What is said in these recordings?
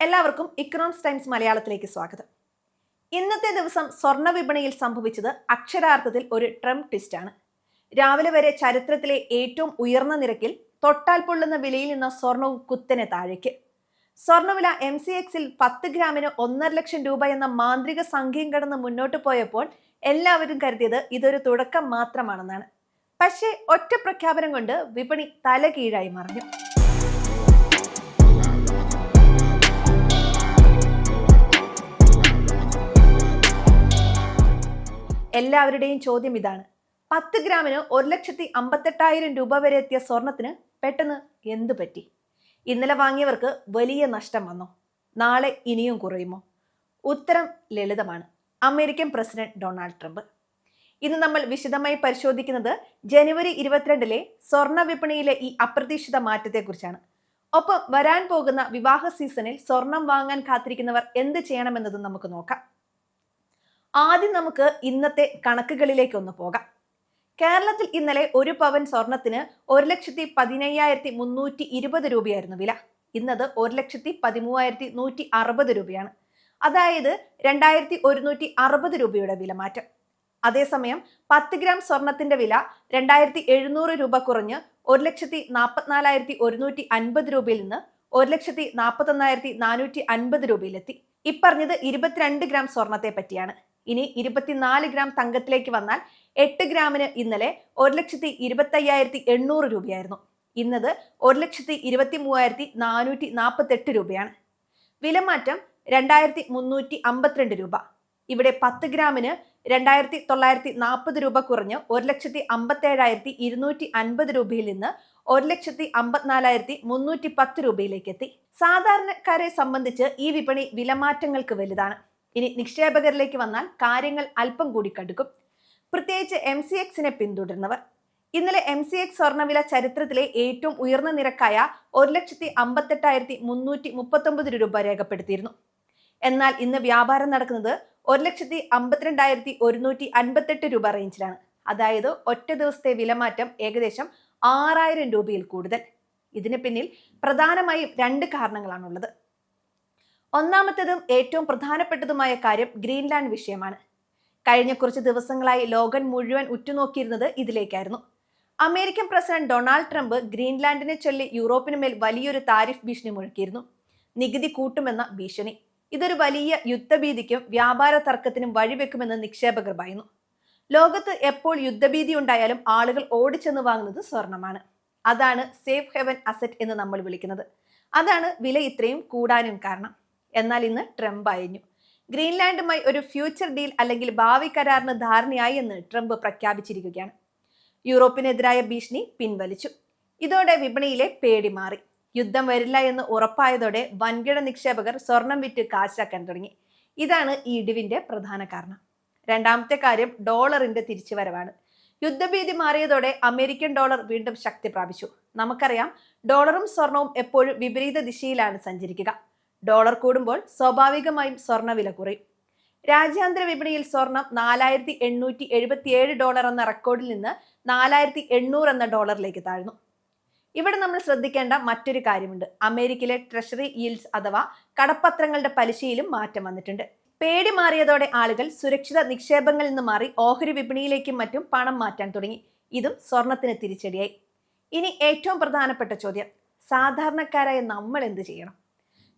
എല്ലാവർക്കും economics times മലയാളത്തിലേക്ക് സ്വാഗതം. ഇന്നത്തെ ദിവസം സ്വർണ വിപണിയിൽ സംഭവിച്ചത് അക്ഷരാർത്ഥത്തിൽ ഒരു ട്രംപ് ട്വിസ്റ്റാണ് രാവിലെ വരെ ചരിത്രത്തിലെ ഏറ്റവും ഉയർന്ന നിരക്കിൽ തൊട്ടാൽ പൊള്ളുന്ന വിലയിൽ നിന്ന സ്വർണവും കുത്തനെ താഴേക്ക്. സ്വർണവില എം സി എക്സിൽ പത്ത് ഗ്രാമിന് ഒന്നര ലക്ഷം രൂപ എന്ന മാന്ത്രിക സംഖ്യം കടന്ന് മുന്നോട്ട് പോയപ്പോൾ എല്ലാവരും കരുതിയത് ഇതൊരു തുടക്കം മാത്രമാണെന്നാണ്. പക്ഷേ ഒറ്റ പ്രഖ്യാപനം കൊണ്ട് വിപണി തലകീഴായി മറിഞ്ഞു. എല്ലാവരുടെയും ചോദ്യം ഇതാണ്. പത്ത് ഗ്രാമിന് ഒരു ലക്ഷത്തി അമ്പത്തെട്ടായിരം രൂപ വരെ എത്തിയ സ്വർണത്തിന് പെട്ടെന്ന് എന്തു പറ്റി? ഇന്നലെ വാങ്ങിയവർക്ക് വലിയ നഷ്ടം വന്നോ? നാളെ ഇനിയും കുറയുമോ? ഉത്തരം ലളിതമാണ്. American president Donald Trump. ഇന്ന് നമ്മൾ വിശദമായി പരിശോധിക്കുന്നത് ജനുവരി ഇരുപത്തിരണ്ടിലെ സ്വർണ വിപണിയിലെ ഈ അപ്രതീക്ഷിത മാറ്റത്തെക്കുറിച്ചാണ്. ഒപ്പം വരാൻ പോകുന്ന വിവാഹ സീസണിൽ സ്വർണം വാങ്ങാൻ കാത്തിരിക്കുന്നവർ എന്ത് ചെയ്യണമെന്നതും നമുക്ക് നോക്കാം. ആദ്യം നമുക്ക് ഇന്നത്തെ കണക്കുകളിലേക്ക് ഒന്ന് പോകാം. കേരളത്തിൽ ഇന്നലെ ഒരു പവൻ സ്വർണത്തിന് ഒരു ലക്ഷത്തി പതിനയ്യായിരത്തി മുന്നൂറ്റി ഇരുപത് രൂപയായിരുന്നു വില. ഇന്നത് ഒരു ലക്ഷത്തി പതിമൂവായിരത്തി നൂറ്റി അറുപത് രൂപയാണ്. അതായത് രണ്ടായിരത്തി ഒരുന്നൂറ്റി അറുപത് രൂപയുടെ വില മാറ്റം. അതേസമയം പത്ത് ഗ്രാം സ്വർണത്തിന്റെ വില രണ്ടായിരത്തി എഴുന്നൂറ് രൂപ കുറഞ്ഞ് ഒരു ലക്ഷത്തി നാൽപ്പത്തിനാലായിരത്തി ഒരുന്നൂറ്റി അൻപത് രൂപയിൽ നിന്ന് ഒരു ലക്ഷത്തി നാൽപ്പത്തൊന്നായിരത്തി നാനൂറ്റി അൻപത് രൂപയിലെത്തി. ഇപ്പറഞ്ഞത് ഇരുപത്തിരണ്ട് ഗ്രാം സ്വർണത്തെ പറ്റിയാണ്. ഇനി ഇരുപത്തിനാല് ഗ്രാം തങ്കത്തിലേക്ക് വന്നാൽ എട്ട് ഗ്രാമിന് ഇന്നലെ ഒരു ലക്ഷത്തി ഇരുപത്തയ്യായിരത്തി എണ്ണൂറ് രൂപയായിരുന്നു. ഇന്നത് ഒരു ലക്ഷത്തി ഇരുപത്തി മൂവായിരത്തി നാനൂറ്റി നാൽപ്പത്തെട്ട് രൂപയാണ്. വിലമാറ്റം രണ്ടായിരത്തി മുന്നൂറ്റി അമ്പത്തിരണ്ട് രൂപ. ഇവിടെ പത്ത് ഗ്രാമിന് രണ്ടായിരത്തി തൊള്ളായിരത്തി നാൽപ്പത് രൂപ കുറഞ്ഞ് ഒരു ലക്ഷത്തി അമ്പത്തേഴായിരത്തി ഇരുന്നൂറ്റി അൻപത് രൂപയിൽ നിന്ന് ഒരു ലക്ഷത്തി അമ്പത്തിനാലായിരത്തി മുന്നൂറ്റി പത്ത് രൂപയിലേക്ക് എത്തി. സാധാരണക്കാരെ സംബന്ധിച്ച് ഈ വിപണി വിലമാറ്റങ്ങൾക്ക് വലുതാണ്. ഇനി നിക്ഷേപകരിലേക്ക് വന്നാൽ കാര്യങ്ങൾ അല്പം കൂടി കടുക്കും. പ്രത്യേകിച്ച് എം സി എക്സിനെ പിന്തുടരുന്നവർ. ഇന്നലെ എം സി എക്സ് സ്വർണവില ചരിത്രത്തിലെ ഏറ്റവും ഉയർന്ന നിരക്കായ ഒരു ലക്ഷത്തി അമ്പത്തെട്ടായിരത്തി മുന്നൂറ്റി മുപ്പത്തൊമ്പത് രൂപ രേഖപ്പെടുത്തിയിരുന്നു. എന്നാൽ ഇന്ന് വ്യാപാരം നടക്കുന്നത് ഒരു ലക്ഷത്തി അമ്പത്തിരണ്ടായിരത്തി ഒരുന്നൂറ്റി അൻപത്തെട്ട് രൂപ റേഞ്ചിലാണ്. അതായത് ഒറ്റ ദിവസത്തെ വിലമാറ്റം ഏകദേശം ആറായിരം രൂപയിൽ കൂടുതൽ. ഇതിന് പിന്നിൽ പ്രധാനമായും രണ്ട് കാരണങ്ങളാണുള്ളത്. ഒന്നാമത്തേതും ഏറ്റവും പ്രധാനപ്പെട്ടതുമായ കാര്യം ഗ്രീൻലാൻഡ് വിഷയമാണ്. കഴിഞ്ഞ കുറച്ച് ദിവസങ്ങളായി ലോകം മുഴുവൻ ഉറ്റുനോക്കിയിരുന്നത് ഇതിലേക്കായിരുന്നു. അമേരിക്കൻ പ്രസിഡന്റ് ഡൊണാൾഡ് ട്രംപ് ഗ്രീൻലാൻഡിനെ ചൊല്ലി യൂറോപ്പിന് മേൽ വലിയൊരു താരിഫ് ഭീഷണി മുഴക്കിയിരുന്നു. നികുതി കൂട്ടുമെന്ന ഭീഷണി. ഇതൊരു വലിയ യുദ്ധഭീതിക്കും വ്യാപാര തർക്കത്തിനും വഴിവെക്കുമെന്ന് നിക്ഷേപകർ പറയുന്നു. ലോകത്ത് എപ്പോൾ യുദ്ധഭീതി ഉണ്ടായാലും ആളുകൾ ഓടിച്ചെന്ന് വാങ്ങുന്നത് സ്വർണമാണ്. അതാണ് സേഫ് ഹെവൻ അസറ്റ് എന്ന് നമ്മൾ വിളിക്കുന്നത്. അതാണ് വില ഇത്രയും കൂടാനും കാരണം. എന്നാൽ ഇന്ന് ട്രംപ് അയഞ്ഞു. ഗ്രീൻലാൻഡുമായി ഒരു ഫ്യൂച്ചർ ഡീൽ അല്ലെങ്കിൽ ഭാവി കരാറിന് ധാരണയായി എന്ന് ട്രംപ് പ്രഖ്യാപിച്ചിരിക്കുകയാണ്. യൂറോപ്പിനെതിരായ ഭീഷണി പിൻവലിച്ചു. ഇതോടെ വിപണിയിലെ പേടി മാറി. യുദ്ധം വരില്ല എന്ന് ഉറപ്പായതോടെ വൻകിട നിക്ഷേപകർ സ്വർണം വിറ്റ് കാശാക്കാൻ തുടങ്ങി. ഇതാണ് ഈ ഇടിവിന്റെ പ്രധാന കാരണം. രണ്ടാമത്തെ കാര്യം ഡോളറിന്റെ തിരിച്ചുവരവാണ്. യുദ്ധഭീതി മാറിയതോടെ അമേരിക്കൻ ഡോളർ വീണ്ടും ശക്തി പ്രാപിച്ചു. നമുക്കറിയാം ഡോളറും സ്വർണവും എപ്പോഴും വിപരീത ദിശയിലാണ് സഞ്ചരിക്കുക. ഡോളർ കൂടുമ്പോൾ സ്വാഭാവികമായും സ്വർണവില കുറയും. രാജ്യാന്തര വിപണിയിൽ സ്വർണം നാലായിരത്തി എണ്ണൂറ്റി എഴുപത്തിയേഴ് ഡോളർ എന്ന റെക്കോർഡിൽ നിന്ന് നാലായിരത്തി എണ്ണൂറ് എന്ന ഡോളറിലേക്ക് താഴ്ന്നു. ഇവിടെ നമ്മൾ ശ്രദ്ധിക്കേണ്ട മറ്റൊരു കാര്യമുണ്ട്. അമേരിക്കയിലെ ട്രഷറി ഈൽസ് അഥവാ കടപ്പത്രങ്ങളുടെ പലിശയിലും മാറ്റം വന്നിട്ടുണ്ട്. പേടി മാറിയതോടെ ആളുകൾ സുരക്ഷിത നിക്ഷേപങ്ങളിൽ നിന്ന് മാറി ഓഹരി വിപണിയിലേക്കും മറ്റും പണം മാറ്റാൻ തുടങ്ങി. ഇതും സ്വർണത്തിന് തിരിച്ചടിയായി. ഇനി ഏറ്റവും പ്രധാനപ്പെട്ട ചോദ്യം സാധാരണക്കാരായ നമ്മൾ എന്ത് ചെയ്യണം?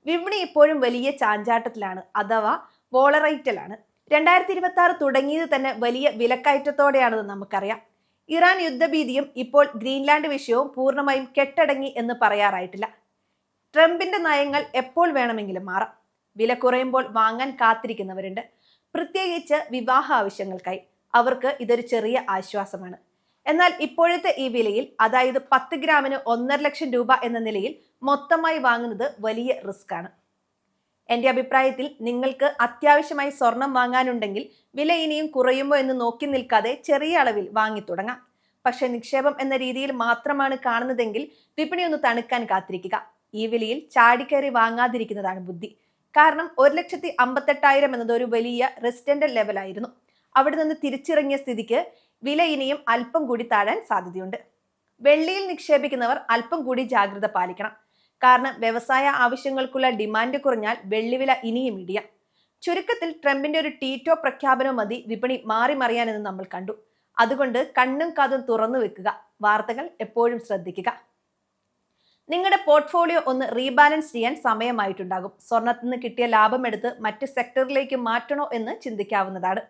വിപണി ഇപ്പോഴും വലിയ ചാഞ്ചാട്ടത്തിലാണ് അഥവാ വോളറൈറ്റലാണ്. രണ്ടായിരത്തി ഇരുപത്തി ആറ് തുടങ്ങിയത് തന്നെ വലിയ വിലക്കയറ്റത്തോടെയാണെന്ന് നമുക്കറിയാം. ഇറാൻ യുദ്ധഭീതിയും ഇപ്പോൾ ഗ്രീൻലാൻഡ് വിഷയവും പൂർണമായും കെട്ടടങ്ങി എന്ന് പറയാറായിട്ടില്ല. ട്രംപിന്റെ നയങ്ങൾ എപ്പോൾ വേണമെങ്കിലും മാറാം. വില കുറയുമ്പോൾ വാങ്ങാൻ കാത്തിരിക്കുന്നവരുണ്ട്. പ്രത്യേകിച്ച് വിവാഹ ആവശ്യങ്ങൾക്കായി. അവർക്ക് ഇതൊരു ചെറിയ ആശ്വാസമാണ്. എന്നാൽ ഇപ്പോഴത്തെ ഈ വിലയിൽ അതായത് പത്ത് ഗ്രാമിന് ഒന്നര ലക്ഷം രൂപ എന്ന നിലയിൽ മൊത്തമായി വാങ്ങുന്നത് വലിയ റിസ്ക് ആണ്. എന്റെ അഭിപ്രായത്തിൽ നിങ്ങൾക്ക് അത്യാവശ്യമായി സ്വർണം വാങ്ങാനുണ്ടെങ്കിൽ വില ഇനിയും കുറയുമോ എന്ന് നോക്കി നിൽക്കാതെ ചെറിയ അളവിൽ വാങ്ങി തുടങ്ങാം. പക്ഷെ നിക്ഷേപം എന്ന രീതിയിൽ മാത്രമാണ് കാണുന്നതെങ്കിൽ വിപണി ഒന്ന് തണുക്കാൻ കാത്തിരിക്കുക. ഈ വിലയിൽ ചാടിക്കയറി വാങ്ങാതിരിക്കുന്നതാണ് ബുദ്ധി. കാരണം ഒരു ലക്ഷത്തി അമ്പത്തെട്ടായിരം എന്നത് ഒരു വലിയ റെസിഡന്റൽ ലെവലായിരുന്നു അവിടെ നിന്ന് തിരിച്ചിറങ്ങിയ സ്ഥിതിക്ക് വില ഇനിയും അല്പം കൂടി താഴാൻ സാധ്യതയുണ്ട്. വെള്ളിയിൽ നിക്ഷേപിക്കുന്നവർ അല്പം കൂടി ജാഗ്രത പാലിക്കണം. കാരണം വ്യവസായ ആവശ്യങ്ങൾക്കുള്ള ഡിമാൻഡ് കുറഞ്ഞാൽ വെള്ളിവില ഇനിയും ഇടിയാം. ചുരുക്കത്തിൽ ട്രംപിന്റെ ഒരു ടീറ്റോ പ്രഖ്യാപനം മതി വിപണി മാറിമറിയാനെന്ന് നമ്മൾ കണ്ടു. അതുകൊണ്ട് കണ്ണും കാതും തുറന്നു വെക്കുക. വാർത്തകൾ എപ്പോഴും ശ്രദ്ധിക്കുക. നിങ്ങളുടെ പോർട്ട്ഫോളിയോ ഒന്ന് റീബാലൻസ് ചെയ്യാൻ സമയമായിട്ടുണ്ടാകും. സ്വർണത്തിൽ നിന്ന് കിട്ടിയ ലാഭം എടുത്ത് മറ്റ് സെക്ടറിലേക്ക് മാറ്റണോ എന്ന് ചിന്തിക്കാവുന്നതാണ്.